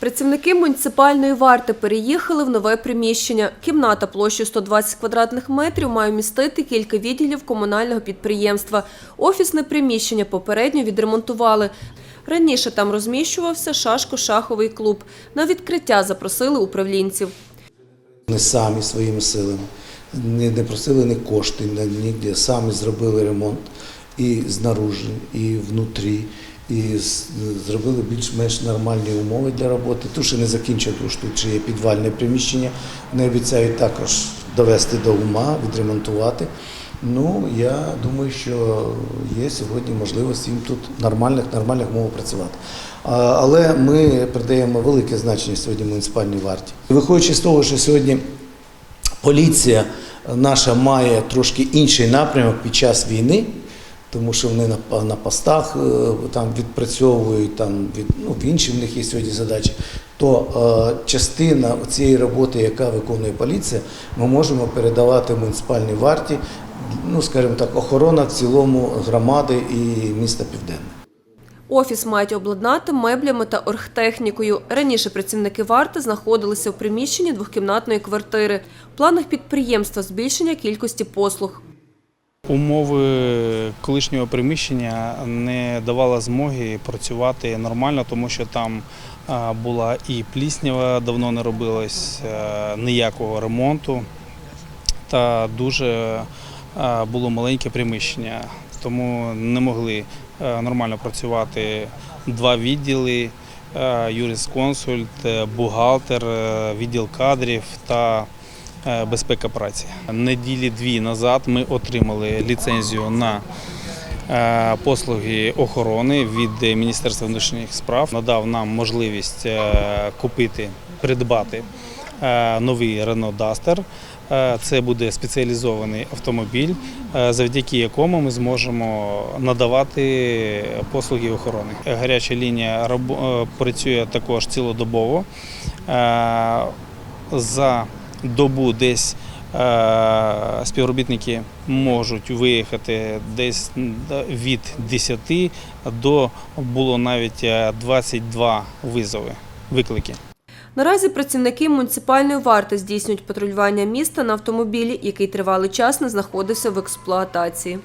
Працівники муніципальної варти переїхали в нове приміщення. Кімната площею 120 квадратних метрів має вмістити кілька відділів комунального підприємства. Офісне приміщення попередньо відремонтували. Раніше там розміщувався шашко-шаховий клуб. На відкриття запросили управлінців. Вони самі своїми силами не, просили ні кошти, ні, ніде. Самі зробили ремонт і знаружи, і внутрі, і зробили більш-менш нормальні умови для роботи. Тут ще не закінчено, тому що тут ще є підвальне приміщення. Вони обіцяють також довести до ума, відремонтувати. Ну, я думаю, що є сьогодні можливість їм тут нормальних, нормальних умов працювати. Але ми придаємо велике значення сьогодні муніципальній варті. Виходячи з того, що сьогодні поліція наша має трошки інший напрямок під час війни, тому що вони на, на постах е, там відпрацьовують, там від ну, інші в них є сьогодні задачі. То е, частина цієї роботи, яка виконує поліція, ми можемо передавати муніципальній варті, ну скажімо так, охорона в цілому громади і міста Південне. Офіс мають обладнати меблями та оргтехнікою. Раніше працівники варти знаходилися в приміщенні двохкімнатної квартири. В планах підприємства збільшення кількості послуг. Умови колишнього приміщення не давали змоги працювати нормально, тому що там була і пліснява, давно не робилось е, ніякого ремонту, та дуже було маленьке приміщення, тому не могли е, нормально працювати два відділи: е, юрисконсульт, бухгалтер, відділ кадрів та безпека праці. Неділі дві назад ми отримали ліцензію на е, послуги охорони від Міністерства внутрішніх справ. Надав нам можливість е, купити, придбати е, новий Renault Duster. Е, Це буде спеціалізований автомобіль, е, завдяки якому ми зможемо надавати послуги охорони. Гаряча лінія е, працює також цілодобово. Е, За добу десь е, співробітники можуть виїхати десь від 10 до було навіть е, 22 визови, виклики. Наразі працівники муніципальної варти здійснюють патрулювання міста на автомобілі, який тривалий час не знаходився в експлуатації.